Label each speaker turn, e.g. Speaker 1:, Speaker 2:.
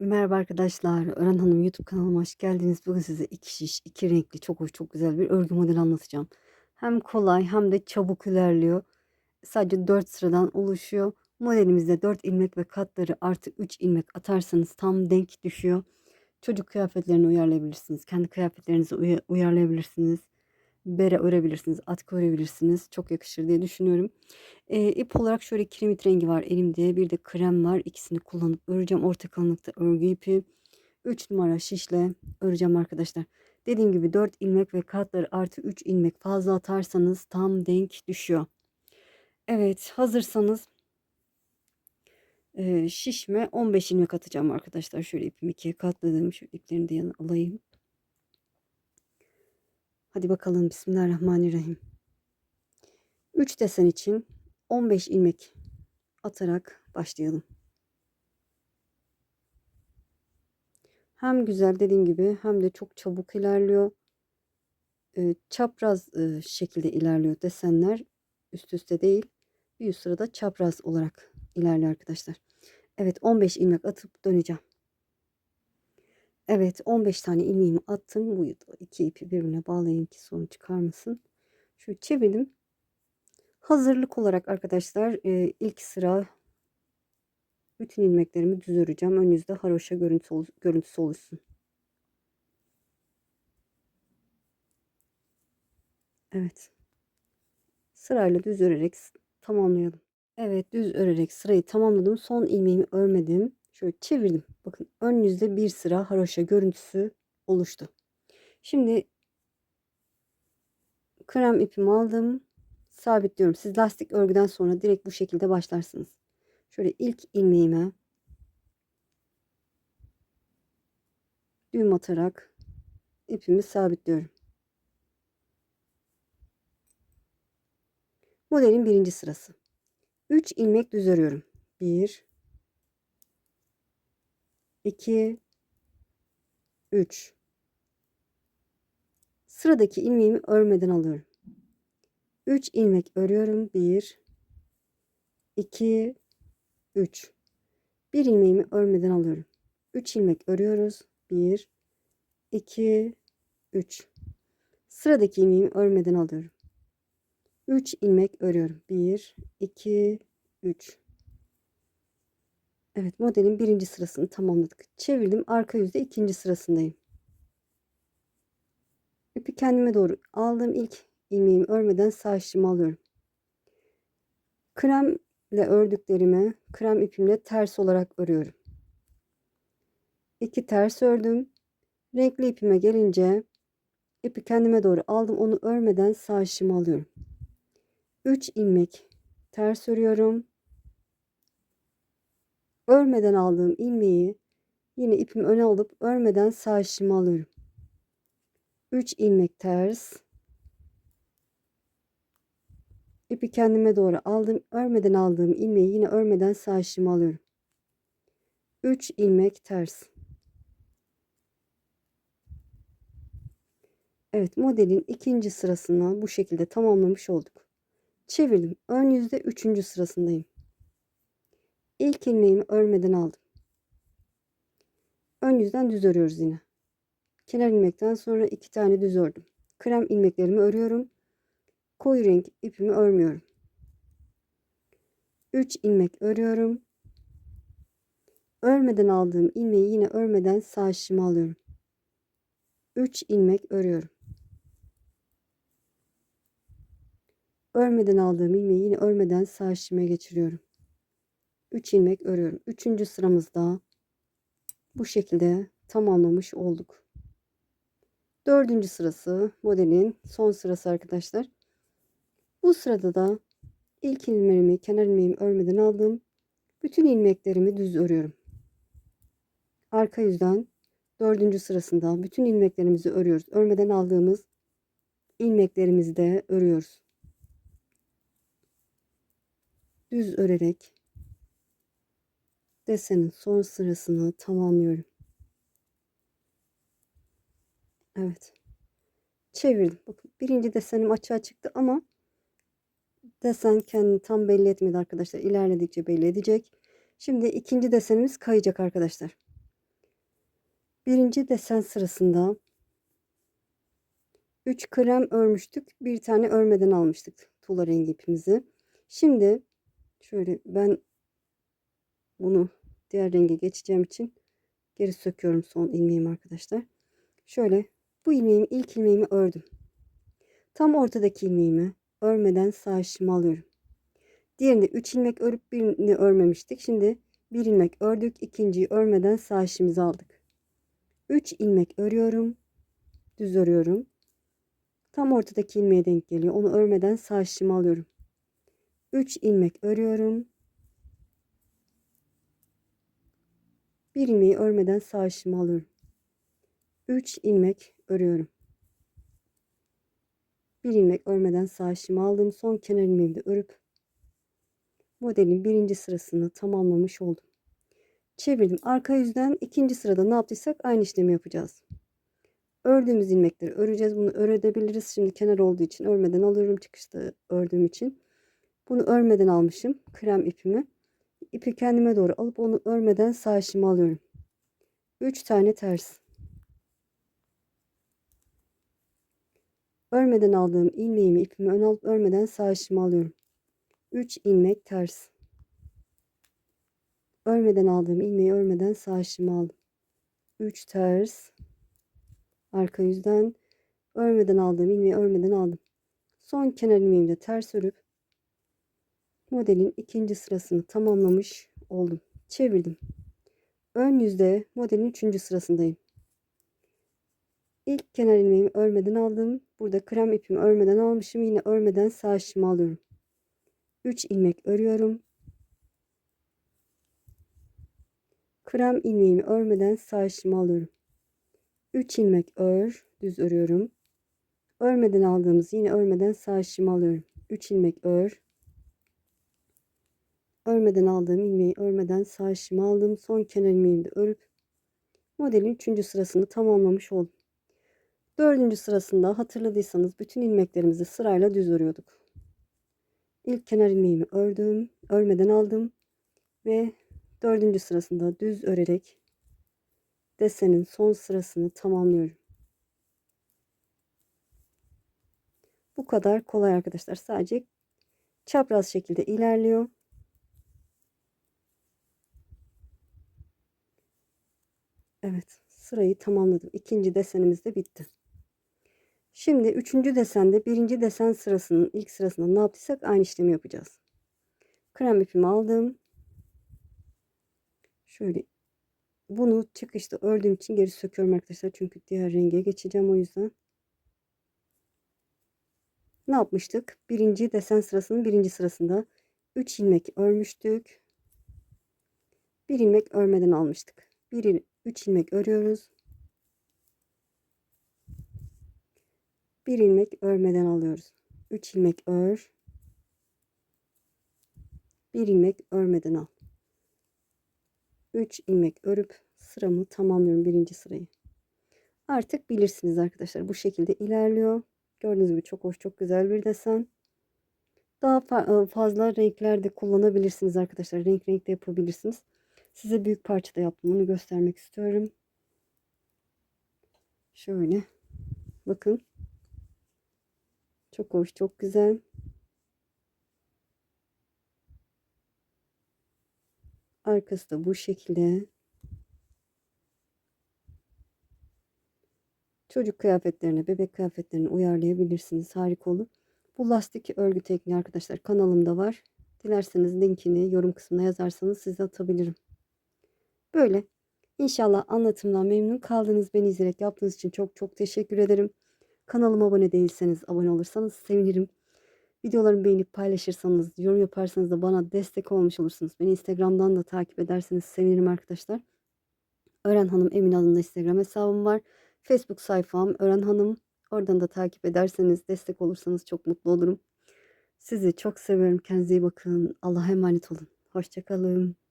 Speaker 1: Merhaba arkadaşlar. Ören Hanım YouTube kanalıma hoş geldiniz. Bugün size iki şiş, iki renkli, çok hoş, çok güzel bir örgü modeli anlatacağım. Hem kolay hem de çabuk ilerliyor. Sadece 4 sıradan oluşuyor. Modelimizde 4 ilmek ve katları artı 3 ilmek atarsanız tam denk düşüyor. Çocuk kıyafetlerini uyarlayabilirsiniz. Kendi kıyafetlerinizi uya- uyarlayabilirsiniz. Bere örebilirsiniz, atkı örebilirsiniz. Çok yakışır diye düşünüyorum. Eee, ip olarak şöyle kiremit rengi var elimde. Bir de krem var. İkisini kullanıp öreceğim. Orta kalınlıkta örgü ipi. 3 numara şişle öreceğim arkadaşlar. Dediğim gibi 4 ilmek ve katları artı 3 ilmek fazla atarsanız tam denk düşüyor. Evet hazırsanız eee, şişme 15 ilmek atacağım arkadaşlar. Şöyle ipimi ikiye katladım. Şu iplerini de yana alayım. Hadi bakalım Bismillahirrahmanirrahim. 3 desen için 15 ilmek atarak başlayalım. Hem güzel dediğim gibi hem de çok çabuk ilerliyor. Ee, çapraz e, şekilde ilerliyor desenler. Üst üste değil. Bir üst sırada çapraz olarak ilerliyor arkadaşlar. Evet 15 ilmek atıp döneceğim. Evet 15 tane ilmeğimi attım. Bu iki ipi birbirine bağlayayım ki sorun çıkarmasın. Şöyle çevirdim. Hazırlık olarak arkadaşlar e, ilk sıra bütün ilmeklerimi düz öreceğim. Ön yüzde haroşa görüntüsü, ol- görüntüsü oluşsun. Evet. Sırayla düz örerek tamamlayalım. Evet düz örerek sırayı tamamladım. Son ilmeğimi örmedim. Şöyle çevirdim. Bakın ön yüzde bir sıra haroşa görüntüsü oluştu. Şimdi krem ipimi aldım. Sabitliyorum. Siz lastik örgüden sonra direkt bu şekilde başlarsınız. Şöyle ilk ilmeğime düğüm atarak ipimi sabitliyorum. Modelin birinci sırası. 3 ilmek düz örüyorum. 1 2 3 Sıradaki ilmeğimi örmeden alıyorum. 3 ilmek örüyorum. 1 2 3 Bir ilmeğimi örmeden alıyorum. 3 ilmek örüyoruz. 1 2 3 Sıradaki ilmeğimi örmeden alıyorum. 3 ilmek örüyorum. 1 2 3 Evet modelin birinci sırasını tamamladık. Çevirdim. Arka yüzde ikinci sırasındayım. İpi kendime doğru aldım. İlk ilmeğimi örmeden sağ şişimi alıyorum. Kremle ördüklerimi krem ipimle ters olarak örüyorum. İki ters ördüm. Renkli ipime gelince ipi kendime doğru aldım. Onu örmeden sağ şişimi alıyorum. 3 ilmek ters örüyorum. Örmeden aldığım ilmeği yine ipimi öne alıp örmeden sağ şişimi alıyorum. 3 ilmek ters. İpi kendime doğru aldım. Örmeden aldığım ilmeği yine örmeden sağ şişimi alıyorum. 3 ilmek ters. Evet modelin ikinci sırasını bu şekilde tamamlamış olduk. Çevirdim. Ön yüzde üçüncü sırasındayım. İlk ilmeğimi örmeden aldım. Ön yüzden düz örüyoruz yine. Kenar ilmekten sonra iki tane düz ördüm. Krem ilmeklerimi örüyorum. Koyu renk ipimi örmüyorum. 3 ilmek örüyorum. Örmeden aldığım ilmeği yine örmeden sağ şişime alıyorum. 3 ilmek örüyorum. Örmeden aldığım ilmeği yine örmeden sağ şişime geçiriyorum. 3 ilmek örüyorum. Üçüncü sıramızda bu şekilde tamamlamış olduk. Dördüncü sırası modelin son sırası arkadaşlar. Bu sırada da ilk ilmeğimi kenar ilmeğimi örmeden aldım. Bütün ilmeklerimi düz örüyorum. Arka yüzden dördüncü sırasında bütün ilmeklerimizi örüyoruz. Örmeden aldığımız ilmeklerimizi de örüyoruz. Düz örerek desenin son sırasını tamamlıyorum. Evet. Çevirdim. Bakın birinci desenim açığa çıktı ama desen kendini tam belli etmedi arkadaşlar. İlerledikçe belli edecek. Şimdi ikinci desenimiz kayacak arkadaşlar. birinci desen sırasında 3 krem örmüştük. Bir tane örmeden almıştık tuğla rengi ipimizi. Şimdi şöyle ben bunu diğer renge geçeceğim için geri söküyorum son ilmeğimi arkadaşlar. Şöyle bu ilmeğimi ilk ilmeğimi ördüm. Tam ortadaki ilmeğimi örmeden sağ şişimi alıyorum. Diğerinde 3 ilmek örüp birini örmemiştik. Şimdi bir ilmek ördük. ikinciyi örmeden sağ şişimizi aldık. 3 ilmek örüyorum. Düz örüyorum. Tam ortadaki ilmeğe denk geliyor. Onu örmeden sağ şişimi alıyorum. 3 ilmek örüyorum. Bir ilmeği örmeden sağ şişimi alıyorum. 3 ilmek örüyorum. Bir ilmek örmeden sağ şişimi aldım. Son kenar ilmeğimi de örüp modelin birinci sırasını tamamlamış oldum. Çevirdim. Arka yüzden ikinci sırada ne yaptıysak aynı işlemi yapacağız. Ördüğümüz ilmekleri öreceğiz. Bunu örebiliriz. Şimdi kenar olduğu için örmeden alıyorum. Çıkışta ördüğüm için. Bunu örmeden almışım. Krem ipimi. İpi kendime doğru alıp onu örmeden sağ işimi alıyorum. 3 tane ters. Örmeden aldığım ilmeğimi ipimi ön alıp örmeden sağ işimi alıyorum. 3 ilmek ters. Örmeden aldığım ilmeği örmeden sağ işimi aldım. 3 ters. Arka yüzden örmeden aldığım ilmeği örmeden aldım. Son kenar ilmeğimi de ters örüp modelin ikinci sırasını tamamlamış oldum. Çevirdim. Ön yüzde modelin üçüncü sırasındayım. İlk kenar ilmeğimi örmeden aldım. Burada krem ipimi örmeden almışım. Yine örmeden sağ şişimi alıyorum. 3 ilmek örüyorum. Krem ilmeğimi örmeden sağ şişimi alıyorum. 3 ilmek ör, düz örüyorum. Örmeden aldığımız yine örmeden sağ şişimi alıyorum. 3 ilmek ör. Örmeden aldığım ilmeği örmeden sağ şişimi aldım. Son kenar ilmeğimi de örüp modelin 3. sırasını tamamlamış oldum. 4. sırasında hatırladıysanız bütün ilmeklerimizi sırayla düz örüyorduk. İlk kenar ilmeğimi ördüm, örmeden aldım ve dördüncü sırasında düz örerek desenin son sırasını tamamlıyorum. Bu kadar kolay arkadaşlar. Sadece çapraz şekilde ilerliyor. Evet sırayı tamamladım. İkinci desenimiz de bitti. Şimdi üçüncü desende birinci desen sırasının ilk sırasında ne yaptıysak aynı işlemi yapacağız. Krem ipimi aldım. Şöyle bunu çıkışta ördüğüm için geri söküyorum arkadaşlar. Çünkü diğer renge geçeceğim o yüzden. Ne yapmıştık? Birinci desen sırasının birinci sırasında 3 ilmek örmüştük. Bir ilmek örmeden almıştık. 1 3 ilmek örüyoruz. Bir ilmek örmeden alıyoruz. 3 ilmek ör. Bir ilmek örmeden al. 3 ilmek örüp sıramı tamamlıyorum birinci sırayı. Artık bilirsiniz arkadaşlar bu şekilde ilerliyor. Gördüğünüz gibi çok hoş çok güzel bir desen. Daha fazla renklerde kullanabilirsiniz arkadaşlar. Renk renk de yapabilirsiniz. Size büyük parçada yaptım. Onu göstermek istiyorum. Şöyle. Bakın. Çok hoş, çok güzel. Arkası da bu şekilde. Çocuk kıyafetlerine, bebek kıyafetlerine uyarlayabilirsiniz. Harika olur. Bu lastik örgü tekniği arkadaşlar kanalımda var. Dilerseniz linkini yorum kısmına yazarsanız size atabilirim. Böyle. İnşallah anlatımdan memnun kaldınız. Beni izleyerek yaptığınız için çok çok teşekkür ederim. Kanalıma abone değilseniz abone olursanız sevinirim. Videolarımı beğenip paylaşırsanız, yorum yaparsanız da bana destek olmuş olursunuz. Beni Instagram'dan da takip ederseniz sevinirim arkadaşlar. Öğren Hanım Emin adında Instagram hesabım var. Facebook sayfam Öğren Hanım. Oradan da takip ederseniz, destek olursanız çok mutlu olurum. Sizi çok seviyorum. Kendinize iyi bakın. Allah'a emanet olun. Hoşçakalın.